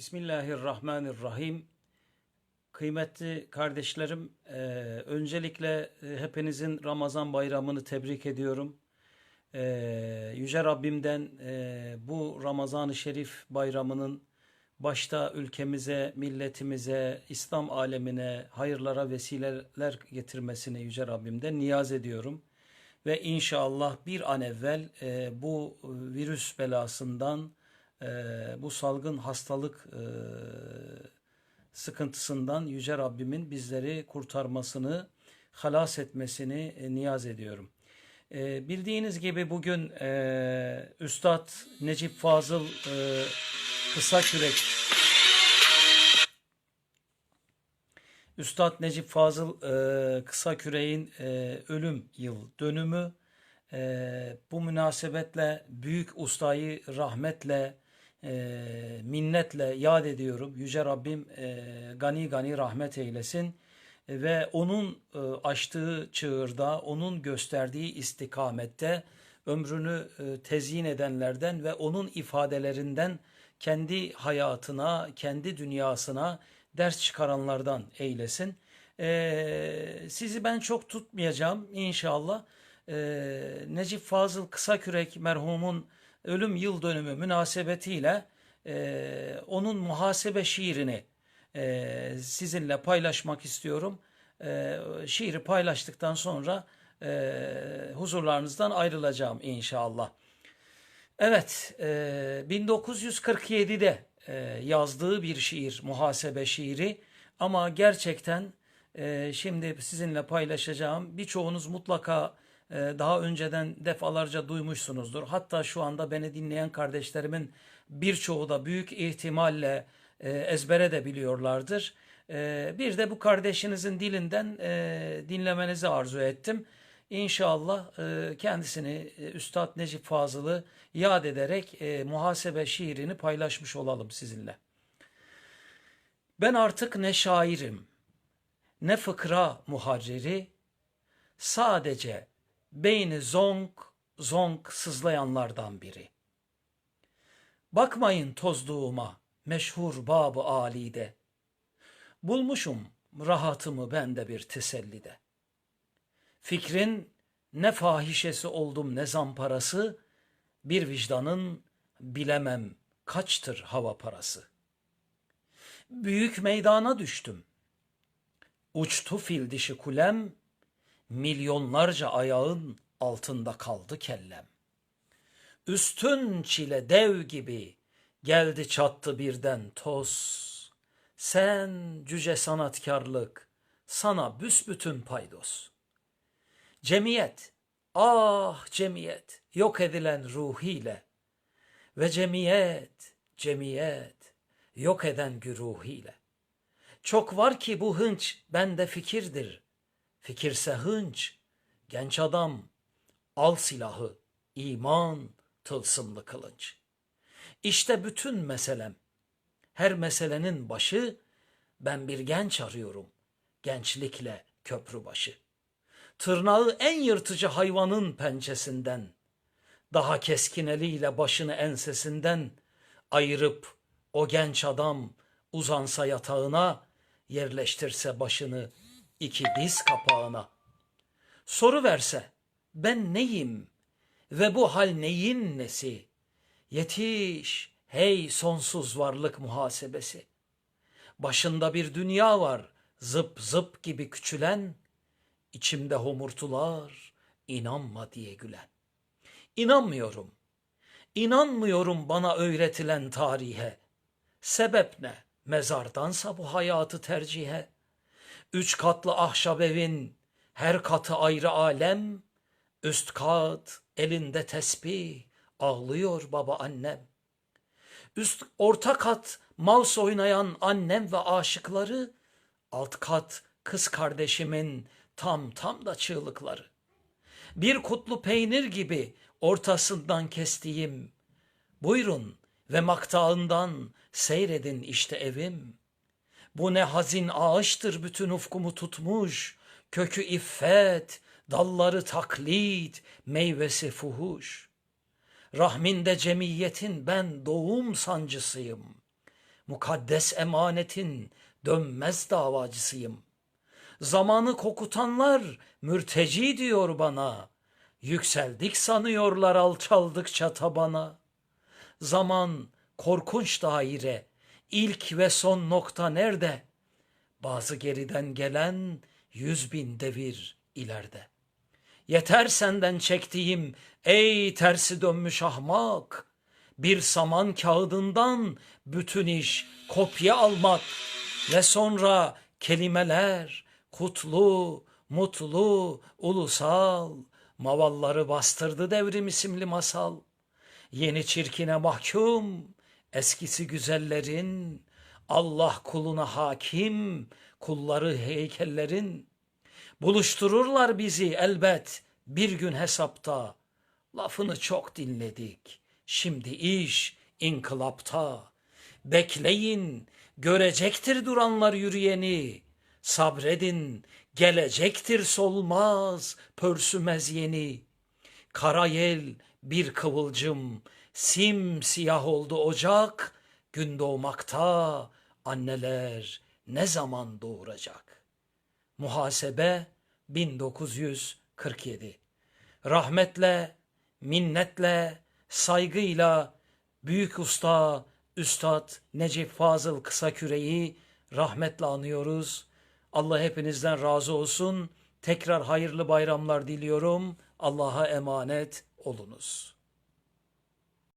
Bismillahirrahmanirrahim. Kıymetli kardeşlerim, e, öncelikle e, hepinizin Ramazan bayramını tebrik ediyorum. E, Yüce Rabbimden e, bu Ramazan-ı Şerif bayramının başta ülkemize, milletimize, İslam alemine hayırlara vesileler getirmesini Yüce Rabbimden niyaz ediyorum. Ve inşallah bir an evvel e, bu virüs belasından, e, bu salgın hastalık e, sıkıntısından Yüce Rabbimin bizleri kurtarmasını, halas etmesini e, niyaz ediyorum. E, bildiğiniz gibi bugün e, Üstad Necip Fazıl e, Kısa Kürek Üstad Necip Fazıl e, Kısa Küreğin e, ölüm yıl dönümü. E, bu münasebetle büyük ustayı rahmetle, e, minnetle yad ediyorum. Yüce Rabbim e, gani gani rahmet eylesin. E, ve onun e, açtığı çığırda, onun gösterdiği istikamette ömrünü e, tezyin edenlerden ve onun ifadelerinden kendi hayatına, kendi dünyasına ders çıkaranlardan eylesin. Ee, sizi ben çok tutmayacağım inşallah. Ee, Necip Fazıl Kısakürek merhumun ölüm yıl dönümü münasebetiyle e, onun muhasebe şiirini e, sizinle paylaşmak istiyorum. E, şiiri paylaştıktan sonra e, huzurlarınızdan ayrılacağım inşallah. Evet, e, 1947'de e, yazdığı bir şiir, muhasebe şiiri ama gerçekten e, şimdi sizinle paylaşacağım birçoğunuz mutlaka daha önceden defalarca duymuşsunuzdur. Hatta şu anda beni dinleyen kardeşlerimin birçoğu da büyük ihtimalle e, ezbere de biliyorlardır. E, bir de bu kardeşinizin dilinden e, dinlemenizi arzu ettim. İnşallah e, kendisini e, Üstad Necip Fazıl'ı yad ederek e, muhasebe şiirini paylaşmış olalım sizinle. Ben artık ne şairim, ne fıkra muharriri, sadece beyni zonk zonk sızlayanlardan biri. Bakmayın tozduğuma meşhur babı alide, bulmuşum rahatımı bende bir tesellide. Fikrin ne fahişesi oldum ne zamparası, bir vicdanın bilemem kaçtır hava parası. Büyük meydana düştüm. Uçtu fil dişi kulem, milyonlarca ayağın altında kaldı kellem. Üstün çile dev gibi geldi çattı birden toz. Sen cüce sanatkarlık, sana büsbütün paydos. Cemiyet, ah cemiyet, yok edilen ruhiyle ve cemiyet, cemiyet, yok eden güruhiyle. Çok var ki bu hınç bende fikirdir. Fikirse hınç, genç adam, al silahı, iman, tılsımlı kılınç. İşte bütün meselem. Her meselenin başı, ben bir genç arıyorum, gençlikle köprü başı. Tırnağı en yırtıcı hayvanın pençesinden, daha keskin eliyle başını ensesinden ayırıp o genç adam uzansa yatağına, yerleştirse başını iki diz kapağına. Soru verse, ben neyim ve bu hal neyin nesi? Yetiş, hey sonsuz varlık muhasebesi. Başında bir dünya var, zıp zıp gibi küçülen, içimde homurtular, inanma diye gülen. İnanmıyorum, inanmıyorum bana öğretilen tarihe. Sebep ne? Mezardansa bu hayatı tercihe. Üç katlı ahşap evin her katı ayrı alem, üst kat elinde tesbih, ağlıyor baba annem. Üst orta kat mouse oynayan annem ve aşıkları, alt kat kız kardeşimin tam tam da çığlıkları. Bir kutlu peynir gibi ortasından kestiğim, buyurun ve maktağından seyredin işte evim. Bu ne hazin ağaçtır bütün ufkumu tutmuş, kökü iffet, dalları taklit, meyvesi fuhuş. Rahminde cemiyetin ben doğum sancısıyım. mukaddes emanetin dönmez davacısıyım. Zamanı kokutanlar mürteci diyor bana. Yükseldik sanıyorlar alçaldıkça tabana. Zaman korkunç daire. İlk ve son nokta nerede? Bazı geriden gelen yüz bin devir ileride. Yeter senden çektiğim ey tersi dönmüş ahmak. Bir saman kağıdından bütün iş kopya almak ve sonra kelimeler kutlu, mutlu, ulusal mavalları bastırdı devrim isimli masal. Yeni çirkine mahkum, eskisi güzellerin, Allah kuluna hakim, kulları heykellerin. Buluştururlar bizi elbet bir gün hesapta. Lafını çok dinledik. Şimdi iş inkılapta. Bekleyin, görecektir duranlar yürüyeni. Sabredin, gelecektir solmaz, pörsümez yeni. Kara yel bir kıvılcım, simsiyah oldu ocak. Gün doğmakta, anneler ne zaman doğuracak? Muhasebe 1947 Rahmetle, minnetle, saygıyla büyük usta Üstad Necip Fazıl Kısaküre'yi rahmetle anıyoruz. Allah hepinizden razı olsun. Tekrar hayırlı bayramlar diliyorum. Allah'a emanet olunuz.